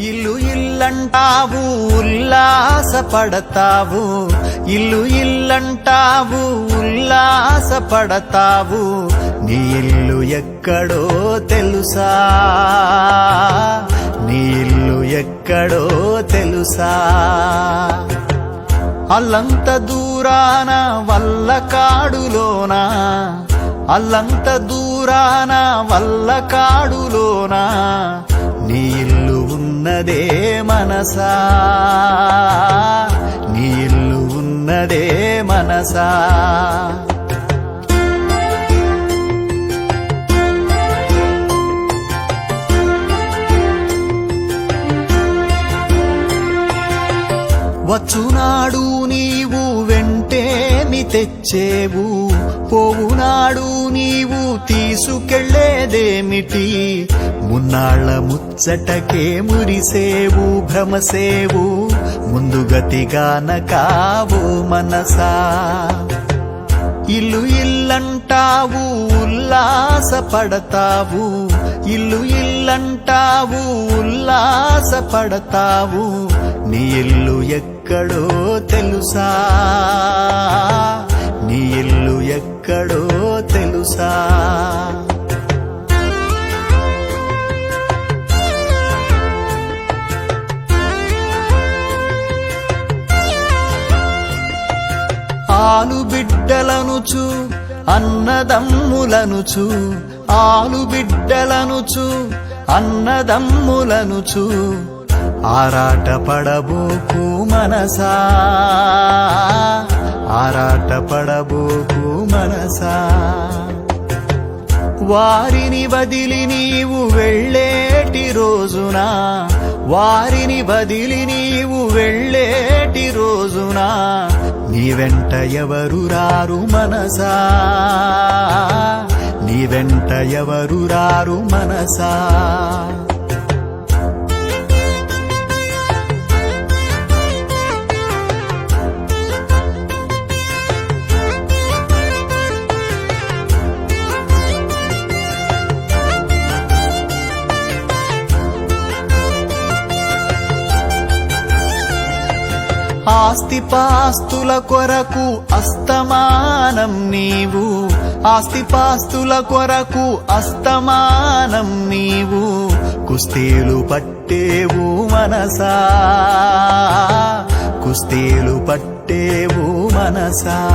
ఇల్లు ఇల్లంటావు ఉల్లాసపడతావు. ఇల్లు ఇల్లంటావు ఉల్లాసపడతావు. నీ ఇల్లు ఎక్కడో తెలుసా? నీ ఇల్లు ఎక్కడో తెలుసా? అల్లంత దూరాన వల్ల కాడులోనా. అల్లంత దూరాన వల్ల కాడులోనా. ఉన్నదే మనసా? నీ ఇల్లు ఉన్నదే మనసా? వచ్చునాడు నీవు వెంటేమి తెచ్చేవు? పోవునాడు నీవు తీసుకెళ్ళేదేమిటి? మున్నాళ్ళ ముచ్చటకే మురిసేవు భ్రమసేవు ముందుగతిగాన కావు మనసా. ఇల్లు ఇల్లంటావు ఉల్లాసపడతావు. ఇల్లు ఇల్లంటావు ఉల్లాసపడతావు. నీ ఇల్లు ఎక్కడో తెలుసా? నీ ఇల్లు ఎక్కడో తెలుసా? ఆలు బిడ్డలనుచు అన్నదమ్ములనుచు ఆలు బిడ్డలనుచు అన్నదమ్ములనుచు ఆరాట పడబోకు మనసా. ఆరాట పడబోకు మనసా. వారిని వదిలి నీవు వెళ్ళేటి రోజున? వారిని వదిలి నీవు వెళ్ళేటి రోజున? నీ వెంట ఎవరు రారు మనసా? నీ వెంట ఎవరు రారు మనసా? ఆస్తిపాస్తుల కొరకు అస్తమానం నీవు. ఆస్తిపాస్తుల కొరకు అస్తమానం నీవు. కుస్తీలు పట్టేవు మనసా. కుస్తీలు పట్టేవు మనసా.